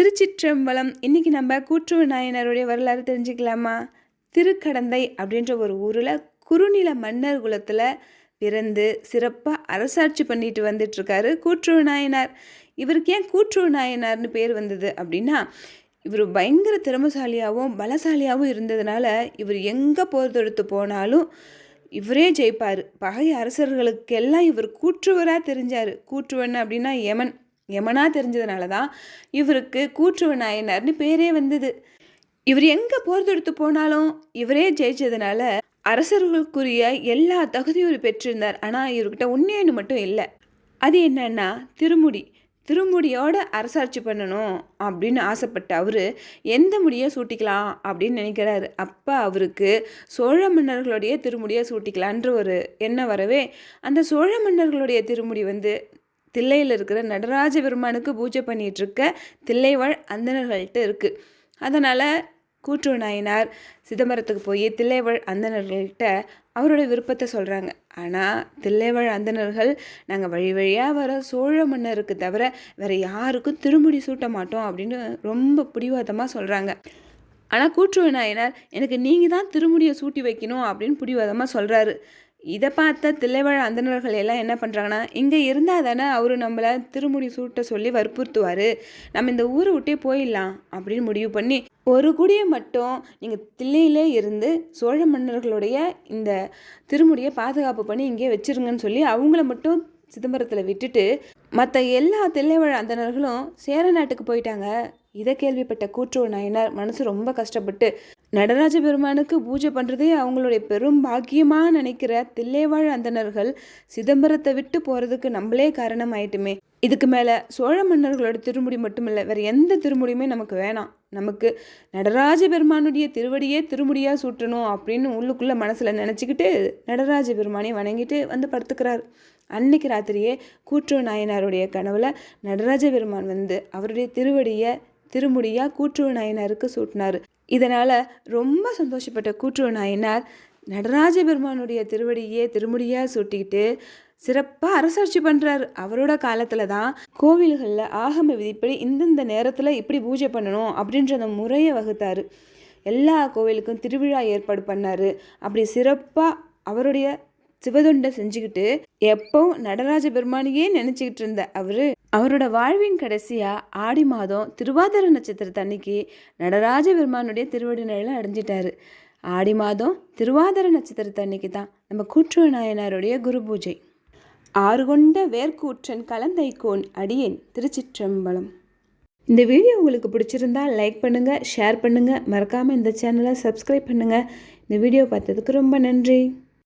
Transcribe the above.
திருச்சிற்றம்பலம். இன்னைக்கு நம்ம கூற்றுவ நாயனருடைய வரலாறு தெரிஞ்சுக்கலாமா? திருக்கடந்தை அப்படின்ற ஒரு ஊரில் குறுநில மன்னர் குலத்தில் பிறந்து சிறப்பாக அரசாட்சி பண்ணிட்டு வந்துட்டுருக்காரு கூற்றுவ நாயனார். இவருக்கு ஏன் கூற்றுவ நாயனார்னு பேர் வந்தது அப்படின்னா இவர் பயங்கர திறமசாலியாகவும் பலசாலியாகவும் இருந்ததுனால இவர் எங்கே போர் தொடுத்து போனாலும் இவரே ஜெயிப்பார். பகை அரசர்களுக்கெல்லாம் இவர் கூற்றுவராக தெரிஞ்சார். கூற்றுவன் அப்படின்னா யமன். யமனா தெரிஞ்சதுனால தான் இவருக்கு கூற்றுவ நாயனார்னு பேரே வந்தது. இவர் எங்கே போர் தொடுத்து போனாலும் இவரே ஜெயிச்சதுனால அரசர்களுக்குரிய எல்லா தகுதியும் பெற்றிருந்தார். ஆனால் இவர்கிட்ட உண்மையு மட்டும் இல்லை. அது என்னன்னா திருமுடி. திருமுடியோட அரசாட்சி பண்ணணும் அப்படின்னு ஆசைப்பட்ட அவர் எந்த முடியை சூட்டிக்கலாம் அப்படின்னு நினைக்கிறாரு. அப்போ அவருக்கு சோழ மன்னர்களுடைய திருமுடியை சூட்டிக்கலான்ற ஒரு எண்ணம் வரவே அந்த சோழ மன்னர்களுடைய திருமுடி வந்து தில்லையில் இருக்கிற நடராஜ பெருமானுக்கு பூஜை பண்ணிகிட்ருக்க தில்லைவாழ் அந்தணர்கள்ட்ட இருக்குது அதனால் கூற்று நாயனார் சிதம்பரத்துக்கு போய் தில்லைவாழ் அந்தணர்கள்ட்ட அவரோட விருப்பத்தை சொல்கிறாங்க ஆனால் தில்லைவாழ் அந்தணர்கள் நாங்கள் வழி வழியாக வர சோழ மன்னருக்கு தவிர வேறு யாருக்கும் திருமுடி சூட்ட மாட்டோம் அப்படின்னு ரொம்ப பிடிவாதமாக சொல்கிறாங்க ஆனால் கூற்றுவ நாயனார் எனக்கு நீங்கள் தான் திருமுடியை சூட்டி வைக்கணும் அப்படின்னு பிடிவாதமாக சொல்கிறாரு இதை பார்த்த தில்லைவாழ் அந்தணர்கள் எல்லாம் என்ன பண்ணுறாங்கன்னா இங்கே இருந்தால் தானே அவர் நம்மளை திருமுடி சூட்ட சொல்லி வற்புறுத்துவார். நம்ம இந்த ஊரை விட்டே போயிடலாம் அப்படின்னு முடிவு பண்ணி ஒரு குடியை மட்டும் நீங்கள் தில்லையிலே இருந்து சோழ மன்னர்களுடைய இந்த திருமுடியை பாதுகாப்பு பண்ணி இங்கே வச்சிருங்கன்னு சொல்லி அவங்கள மட்டும் சிதம்பரத்தில் விட்டுட்டு மற்ற எல்லா தில்லைவாழ் அந்தணர்களும் சேர நாட்டுக்கு போயிட்டாங்க. இதை கேள்விப்பட்ட கூற்றுவ நாயனார் மனசு ரொம்ப கஷ்டப்பட்டு நடராஜ பெருமானுக்கு பூஜை பண்ணுறதே அவங்களுடைய பெரும் பாக்கியமாக நினைக்கிற தில்லைவாழ் அந்தணர்கள் சிதம்பரத்தை விட்டு போகிறதுக்கு நம்மளே காரணம் ஆயிட்டுமே இதுக்கு மேலே சோழ மன்னர்களோட திருமுடி மட்டுமில்லை வேறு எந்த திருமுடியுமே நமக்கு வேணாம். நமக்கு நடராஜ பெருமானுடைய திருவடியே திருமுடியாக சூட்டணும் அப்படின்னு உள்ளுக்குள்ளே மனசில் நினச்சிக்கிட்டு நடராஜ பெருமானை வணங்கிட்டு வந்து படுத்துக்கிறார். அன்னைக்கு ராத்திரியே கூற்றுவ நாயனாருடைய கனவுல நடராஜ பெருமான் வந்து அவருடைய திருவடியை திருமுடியாக கூற்றுவ நாயனாருக்கு சூட்டினார். இதனால் ரொம்ப சந்தோஷப்பட்ட கூற்றுவ நாயனார் நடராஜ பெருமானுடைய திருவடியே திருமுடியாக சூட்டிக்கிட்டு சிறப்பாக அரசாட்சி பண்ணுறாரு அவரோட காலத்தில் தான் கோவில்களில் ஆகம விதிப்படி இந்தந்த நேரத்தில் இப்படி பூஜை பண்ணணும் அப்படின்ற அந்த முறையை வகுத்தார். எல்லா கோவிலுக்கும் திருவிழா ஏற்பாடு பண்ணார். அப்படி சிறப்பாக அவருடைய சிவதொண்டை செஞ்சுக்கிட்டு எப்பவும் நடராஜ பெருமானியே நினச்சிக்கிட்டு இருந்த அவர். அவரோட வாழ்வின் கடைசியாக ஆடி மாதம் திருவாதிர நட்சத்திரத்தன்னைக்கு நடராஜ பெருமானுடைய திருவடி நிலையில் அடைஞ்சிட்டாரு. ஆடி மாதம் திருவாதிர நட்சத்திரத்தன்னைக்கு தான் நம்ம கூற்று நாயனாருடைய குரு பூஜை. ஆறு கொண்ட வேர்க்கூற்றன் கலந்தைக்கோன் அடியேன் திருச்சிற்றம்பலம். இந்த வீடியோ உங்களுக்கு பிடிச்சிருந்தா லைக் பண்ணுங்கள் ஷேர் பண்ணுங்கள் மறக்காமல் இந்த சேனலை சப்ஸ்கிரைப் பண்ணுங்கள் இந்த வீடியோ பார்த்ததுக்கு ரொம்ப நன்றி.